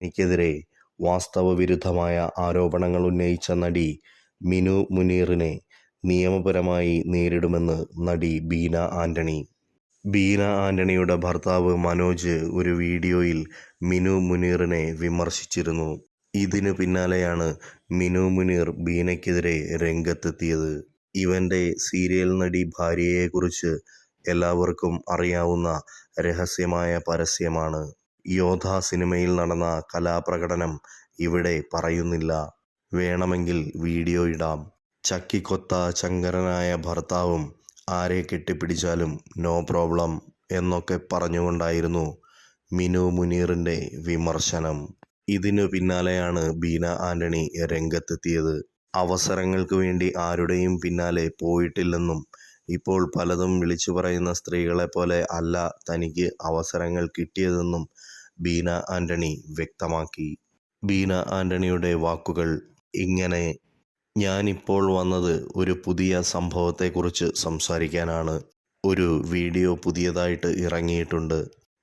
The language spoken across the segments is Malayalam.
എനിക്കെതിരെ വാസ്തവവിരുദ്ധമായ ആരോപണങ്ങൾ ഉന്നയിച്ച നടി മിനു മുനീറിനെ നിയമപരമായി നേരിടുമെന്ന് നടി ബീന ആന്റണി. ബീന ആന്റണിയുടെ ഭർത്താവ് മനോജ് ഒരു വീഡിയോയിൽ മിനു മുനീറിനെ വിമർശിച്ചിരുന്നു. ഇതിനു പിന്നാലെയാണ് മിനു മുനീർ ബീനയ്ക്കെതിരെ രംഗത്തെത്തിയത്. ഇവന്റെ സീരിയൽ നടി ഭാര്യയെക്കുറിച്ച് എല്ലാവർക്കും അറിയാവുന്ന രഹസ്യമായ പരസ്യമാണ്. യോധ സിനിമയിൽ നടന്ന കലാപ്രകടനം ഇവിടെ പറയുന്നില്ല. വേണമെങ്കിൽ വീഡിയോ ഇടാം. ചക്കിക്കൊത്ത ചങ്കരനായ ഭർത്താവും ആരെ കെട്ടിപ്പിടിച്ചാലും നോ പ്രോബ്ലം എന്നൊക്കെ പറഞ്ഞുകൊണ്ടായിരുന്നു മിനു മുനീറിന്റെ വിമർശനം. ഇതിനു പിന്നാലെയാണ് ബീന ആന്റണി രംഗത്തെത്തിയത്. അവസരങ്ങൾക്ക് വേണ്ടി ആരുടെയും പിന്നാലെ പോയിട്ടില്ലെന്നും ഇപ്പോൾ പലതും വിളിച്ചു പറയുന്ന സ്ത്രീകളെ പോലെ അല്ല തനിക്ക് അവസരങ്ങൾ കിട്ടിയതെന്നും ബീന ആന്റണി വ്യക്തമാക്കി. ബീന ആന്റണിയുടെ വാക്കുകൾ ഇങ്ങനെ ഞാനിപ്പോൾ വന്നത് ഒരു പുതിയ സംഭവത്തെക്കുറിച്ച് സംസാരിക്കാനാണ്. ഒരു വീഡിയോ പുതിയതായിട്ട് ഇറങ്ങിയിട്ടുണ്ട്.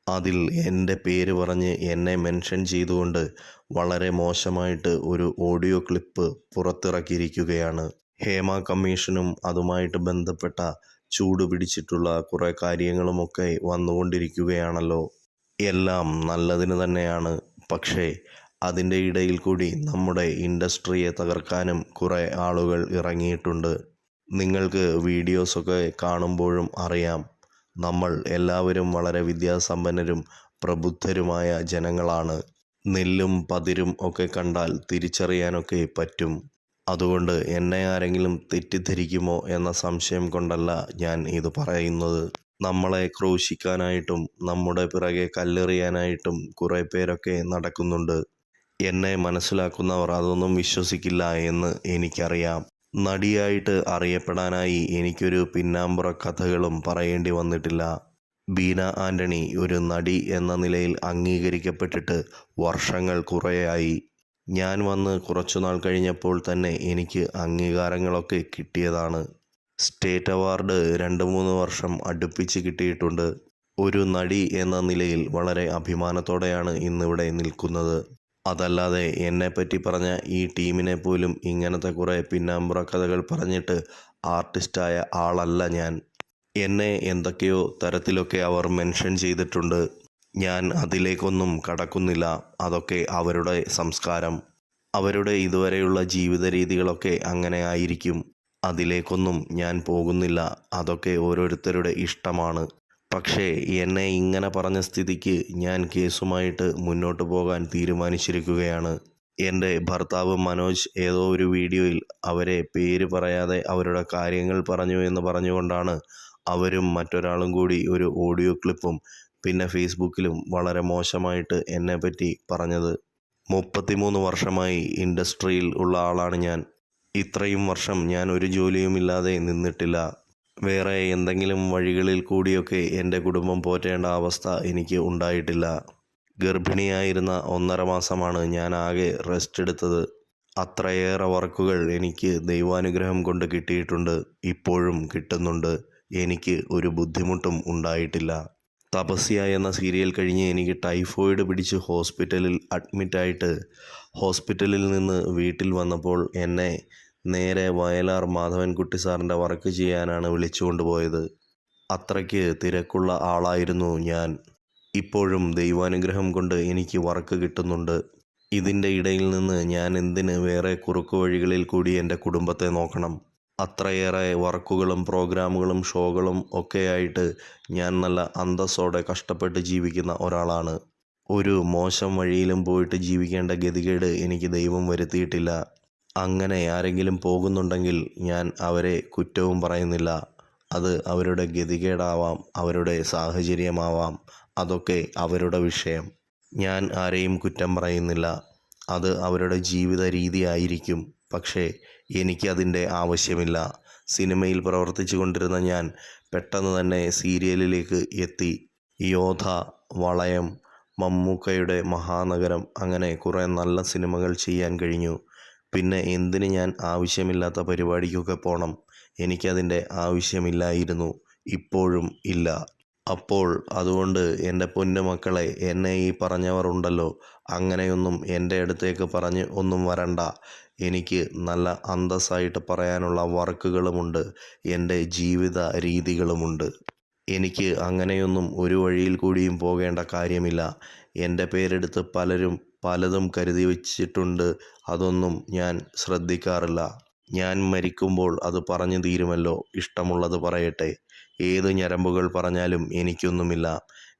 അതിൽ എന്റെ പേര് പറഞ്ഞ് എന്നെ മെൻഷൻ ചെയ്തുകൊണ്ട് വളരെ മോശമായിട്ട് ഒരു ഓഡിയോ ക്ലിപ്പ് പുറത്തിറക്കിയിരിക്കുകയാണ്. ഹേമ കമ്മീഷനും അതുമായിട്ട് ബന്ധപ്പെട്ട ചൂട് പിടിച്ചിട്ടുള്ള കുറേ കാര്യങ്ങളുമൊക്കെ വന്നുകൊണ്ടിരിക്കുകയാണല്ലോ. എല്ലാം നല്ലതിന് തന്നെയാണ്. പക്ഷേ അതിന്റെ ഇടയിൽ കൂടി നമ്മുടെ ഇൻഡസ്ട്രിയെ തകർക്കാനും കുറേ ആളുകൾ ഇറങ്ങിയിട്ടുണ്ട്. നിങ്ങൾക്ക് വീഡിയോസൊക്കെ കാണുമ്പോഴും അറിയാം നമ്മൾ എല്ലാവരും വളരെ വിദ്യാസമ്പന്നരും പ്രബുദ്ധരുമായ ജനങ്ങളാണ്. നെല്ലും പതിരും ഒക്കെ കണ്ടാൽ തിരിച്ചറിയാനൊക്കെ പറ്റും. അതുകൊണ്ട് എന്നെ ആരെങ്കിലും തെറ്റിദ്ധരിക്കുമോ എന്ന സംശയം കൊണ്ടല്ല ഞാൻ ഇത് പറയുന്നത്. നമ്മളെ ക്രൂശിക്കാനായിട്ടും നമ്മുടെ പിറകെ കല്ലെറിയാനായിട്ടും കുറേ പേരൊക്കെ നടക്കുന്നുണ്ട്. എന്നെ മനസ്സിലാക്കുന്നവർ അതൊന്നും വിശ്വസിക്കില്ല എന്ന് എനിക്കറിയാം. നടിയായിട്ട് അറിയപ്പെടാനായി എനിക്കൊരു പിന്നാമ്പുറ കഥകളും പറയേണ്ടി വന്നിട്ടില്ല. ബീന ആന്റണി ഒരു നടി എന്ന നിലയിൽ അംഗീകരിക്കപ്പെട്ടിട്ട് വർഷങ്ങൾ കുറേയായി. ഞാൻ വന്ന് കുറച്ചുനാൾ കഴിഞ്ഞപ്പോൾ തന്നെ എനിക്ക് അംഗീകാരങ്ങളൊക്കെ കിട്ടിയതാണ്. സ്റ്റേറ്റ് അവാർഡ് രണ്ട് മൂന്ന് വർഷം അടുപ്പിച്ച് കിട്ടിയിട്ടുണ്ട്. ഒരു നടി എന്ന നിലയിൽ വളരെ അഭിമാനത്തോടെയാണ് ഇന്നിവിടെ നിൽക്കുന്നത്. അതല്ലാതെ എന്നെപ്പറ്റി പറഞ്ഞ ഈ ടീമിനെ പോലും ഇങ്ങനത്തെ കുറേ പിന്നാമ്പുറ കഥകൾ പറഞ്ഞിട്ട് ആർട്ടിസ്റ്റായ ആളല്ല ഞാൻ. എന്നെ എന്തൊക്കെയോ തരത്തിലൊക്കെ അവർ മെൻഷൻ ചെയ്തിട്ടുണ്ട്. ഞാൻ അതിലേക്കൊന്നും കടക്കുന്നില്ല. അതൊക്കെ അവരുടെ സംസ്കാരം. അവരുടെ ഇതുവരെയുള്ള ജീവിത രീതികളൊക്കെ അങ്ങനെ ആയിരിക്കും. അതിലേക്കൊന്നും ഞാൻ പോകുന്നില്ല. അതൊക്കെ ഓരോരുത്തരുടെ ഇഷ്ടമാണ്. പക്ഷേ എന്നെ ഇങ്ങനെ പറഞ്ഞ സ്ഥിതിക്ക് ഞാൻ കേസുമായിട്ട് മുന്നോട്ട് പോകാൻ തീരുമാനിച്ചിരിക്കുകയാണ്. എന്റെ ഭർത്താവ് മനോജ് ഏതോ ഒരു വീഡിയോയിൽ അവരെ പേര് പറയാതെ അവരുടെ കാര്യങ്ങൾ പറഞ്ഞു എന്ന് പറഞ്ഞുകൊണ്ടാണ് അവരും മറ്റൊരാളും കൂടി ഒരു ഓഡിയോ ക്ലിപ്പും പിന്നെ ഫേസ്ബുക്കിലും വളരെ മോശമായിട്ട് എന്നെ പറ്റി പറഞ്ഞത്. മുപ്പത്തിമൂന്ന് വർഷമായി ഇൻഡസ്ട്രിയിൽ ഉള്ള ആളാണ് ഞാൻ. ഇത്രയും വർഷം ഞാൻ ഒരു ജോലിയുമില്ലാതെ നിന്നിട്ടില്ല. വേറെ എന്തെങ്കിലും വഴികളിൽ കൂടിയൊക്കെ എന്റെ കുടുംബം പോറ്റേണ്ട അവസ്ഥ എനിക്ക് ഉണ്ടായിട്ടില്ല. ഗർഭിണിയായിരുന്ന ഒന്നര മാസമാണ് ഞാൻ ആകെ റെസ്റ്റ് എടുത്തത്. അത്രയേറെ വർക്കുകൾ എനിക്ക് ദൈവാനുഗ്രഹം കൊണ്ട് കിട്ടിയിട്ടുണ്ട്. ഇപ്പോഴും കിട്ടുന്നുണ്ട്. എനിക്ക് ഒരു ബുദ്ധിമുട്ടും ഉണ്ടായിട്ടില്ല. തപസ്യ എന്ന സീരിയൽ കഴിഞ്ഞ് എനിക്ക് ടൈഫോയിഡ് പിടിച്ച് ഹോസ്പിറ്റലിൽ അഡ്മിറ്റായിട്ട് ഹോസ്പിറ്റലിൽ നിന്ന് വീട്ടിൽ വന്നപ്പോൾ എന്നെ നേരെ വയലാർ മാധവൻകുട്ടി സാറിന്റെ വർക്ക് ചെയ്യാനാണ് വിളിച്ചുകൊണ്ട് പോയത്. അത്രയ്ക്ക് തിരക്കുള്ള ആളായിരുന്നു ഞാൻ. ഇപ്പോഴും ദൈവാനുഗ്രഹം കൊണ്ട് എനിക്ക് വർക്ക് കിട്ടുന്നുണ്ട്. ഇതിന്റെ ഇടയിൽ നിന്ന് ഞാൻ എന്തിന് വേറെ കുറുക്കു വഴികളിൽ കൂടി എന്റെ കുടുംബത്തെ നോക്കണം? അത്രയേറെ വർക്കുകളും പ്രോഗ്രാമുകളും ഷോകളും ഒക്കെയായിട്ട് ഞാൻ നല്ല അന്തസ്സോടെ കഷ്ടപ്പെട്ട് ജീവിക്കുന്ന ഒരാളാണ്. ഒരു മോശം വഴിയിലും പോയിട്ട് ജീവിക്കേണ്ട ഗതികേട് എനിക്ക് ദൈവം വരുത്തിയിട്ടില്ല. അങ്ങനെ ആരെങ്കിലും പോകുന്നുണ്ടെങ്കിൽ ഞാൻ അവരെ കുറ്റവും പറയുന്നില്ല. അത് അവരുടെ ഗതികേടാവാം അവരുടെ സാഹചര്യമാവാം. അതൊക്കെ അവരുടെ വിഷയം. ഞാൻ ആരെയും കുറ്റം പറയുന്നില്ല. അത് അവരുടെ ജീവിത രീതിയായിരിക്കും പക്ഷേ എനിക്കതിന്റെ ആവശ്യമില്ല. സിനിമയിൽ പ്രവർത്തിച്ചു കൊണ്ടിരുന്ന ഞാൻ പെട്ടെന്ന് തന്നെ സീരിയലിലേക്ക് എത്തി. യോധ വളയം മമ്മൂക്കയുടെ മഹാനഗരം അങ്ങനെ കുറേ നല്ല സിനിമകൾ ചെയ്യാൻ കഴിഞ്ഞു. പിന്നെ എന്തിന് ഞാൻ ആവശ്യമില്ലാത്ത പരിപാടിക്കൊക്കെ പോകണം എനിക്കതിന്റെ ആവശ്യമില്ലായിരുന്നു. ഇപ്പോഴും ഇല്ല. അപ്പോൾ അതുകൊണ്ട് എന്റെ പൊന്നു മക്കളെ എന്നെ ഈ പറഞ്ഞവർ ഉണ്ടല്ലോ. അങ്ങനെയൊന്നും എന്റെ അടുത്തേക്ക് പറഞ്ഞ് ഒന്നും വരണ്ട. എനിക്ക് നല്ല അന്തസ്സായിട്ട് പറയാനുള്ള വർക്കുകളുമുണ്ട്. എന്റെ ജീവിത രീതികളുമുണ്ട്. എനിക്ക് അങ്ങനെയൊന്നും ഒരു വഴിയിൽ കൂടിയും പോകേണ്ട കാര്യമില്ല. എന്റെ പേരെടുത്ത് പലരും പലതും കരുതി വച്ചിട്ടുണ്ട്. അതൊന്നും ഞാൻ ശ്രദ്ധിക്കാറില്ല. ഞാൻ മരിക്കുമ്പോൾ അത് പറഞ്ഞു തീരുമല്ലോ. ഇഷ്ടമുള്ളത് പറയട്ടെ. ഏത് ഞരമ്പുകൾ പറഞ്ഞാലും എനിക്കൊന്നുമില്ല.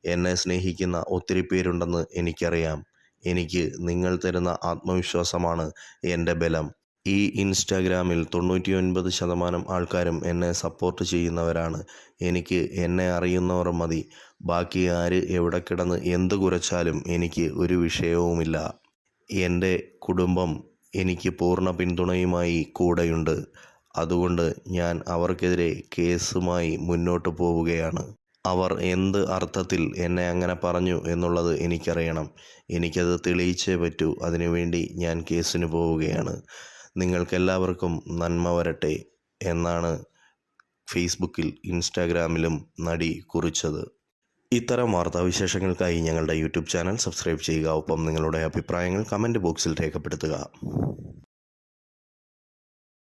എന്നെ സ്നേഹിക്കുന്ന ഒത്തിരി പേരുണ്ടെന്ന് എനിക്കറിയാം. എനിക്ക് നിങ്ങൾ തരുന്ന ആത്മവിശ്വാസമാണ് എന്റെ ബലം. ഈ ഇൻസ്റ്റാഗ്രാമിൽ തൊണ്ണൂറ്റി ഒൻപത് ശതമാനം ആൾക്കാരും എന്നെ സപ്പോർട്ട് ചെയ്യുന്നവരാണ്. എനിക്ക് എന്നെ അറിയുന്നവർ മതി. ബാക്കി ആര് എവിടെ കിടന്ന് എന്ത് കുറച്ചാലും എനിക്ക് ഒരു വിഷയവുമില്ല. എന്റെ കുടുംബം എനിക്ക് പൂർണ പിന്തുണയുമായി കൂടെയുണ്ട്. അതുകൊണ്ട് ഞാൻ അവർക്കെതിരെ കേസുമായി മുന്നോട്ട് പോവുകയാണ്. അവർ എന്ത് അർത്ഥത്തിൽ എന്നെ അങ്ങനെ പറഞ്ഞു എന്നുള്ളത് എനിക്കറിയണം. എനിക്കത് തെളിയിച്ചേ പറ്റൂ. അതിനുവേണ്ടി ഞാൻ കേസിന് പോവുകയാണ്. നിങ്ങൾക്കെല്ലാവർക്കും നന്മ വരട്ടെ എന്നാണ് ഫേസ്ബുക്കിൽ ഇൻസ്റ്റാഗ്രാമിലും നടി കുറിച്ചത്. ഇത്തരം വാർത്താവിശേഷങ്ങൾക്കായി ഞങ്ങളുടെ യൂട്യൂബ് ചാനൽ സബ്സ്ക്രൈബ് ചെയ്യുക. ഒപ്പം നിങ്ങളുടെ അഭിപ്രായങ്ങൾ കമന്റ് ബോക്സിൽ രേഖപ്പെടുത്തുക.